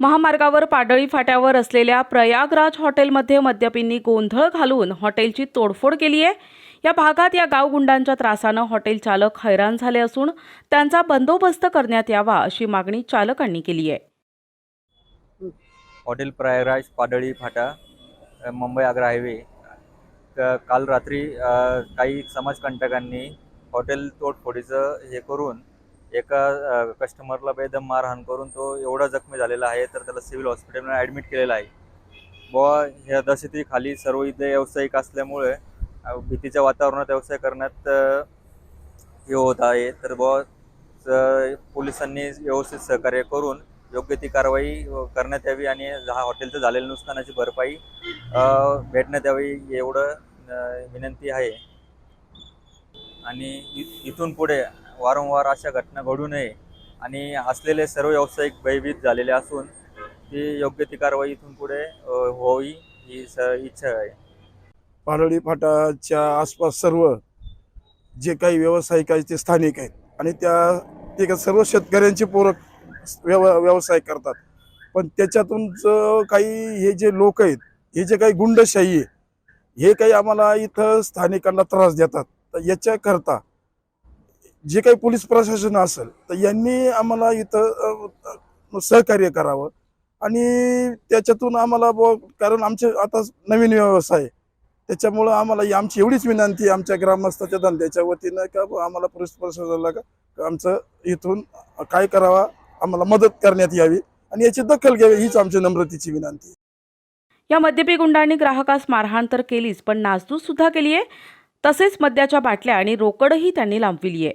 महामार्गावर पाडळी फाट्यावर असलेल्या प्रयागराज हॉटेलमध्ये मद्यपींनी गोंधळ घालून हॉटेलची तोडफोड केली आहे. या भागात या गावगुंडांच्या त्रासानं हॉटेल चालक हैराण झाले असून त्यांचा बंदोबस्त करण्यात यावा अशी मागणी चालकांनी केली आहे. हॉटेल प्रयागराज पाडळी फाटा मुंबई आग्रा हायवे. क- काल रात्री काही समाजकंटकांनी हॉटेल तोडफोडीचं हे करून एका कस्टमरला बेदम मारहाण करून तो एवढा जखमी झालेला आहे तर त्याला सिव्हिल हॉस्पिटलमध्ये ॲडमिट केलेला आहे. बुवा ह्या दहशतीखाली सर्व इथे व्यावसायिक असल्यामुळे भीतीच्या वातावरणात व्यवसाय करण्यात हे होत आहे. तर बुवा पोलिसांनी व्यवस्थित सहकार्य करून योग्य ती कारवाई करण्यात यावी आणि हा हॉटेलचं झालेल्या नुकसानाची भरपाई भेटण्यात यावी एवढं विनंती आहे. आणि इ- इथून पुढे वारंवार अशा घटना घडू नये आणि असलेले सर्व व्यावसायिक भयभीत झालेले असून ती योग्य ती कारवाई इथून पुढे होई ही स इच्छा आहे. पालोळी फाटाच्या आसपास सर्व जे काही व्यावसायिक आहेत ते स्थानिक आहेत आणि त्या ते सर्व शेतकऱ्यांचे पूरक व्यव व्यवसाय करतात. पण त्याच्यातून काही हे जे लोक आहेत हे जे काही गुंडशाही आहे हे काही आम्हाला इथं स्थानिकांना त्रास देतात. तर याच्याकरता जे काही पोलीस प्रशासन असेल तर यांनी आम्हाला इथं सहकार्य करावं. आणि त्याच्यातून आम्हाला ब कारण आमचे आता नवीन व्यवसाय आहे. त्याच्यामुळं आम्हाला ही आमची एवढीच विनंती आमच्या ग्रामस्थाच्या धंद्याच्या वतीनं का बुवा आम्हाला पोलीस प्रशासनाला का आमचं इथून काय करावा आम्हाला मदत करण्यात यावी. आणि याची दखल घ्यावी हीच आमची नम्रतेची विनंती या मद्यपी गुंडांनी ग्राहकास मारहाण तर केलीच पण नासधूस सुद्धा केली आहे तसेच मद्याच्या बाटल्या आणि रोकडही त्यांनी लांबविली आहे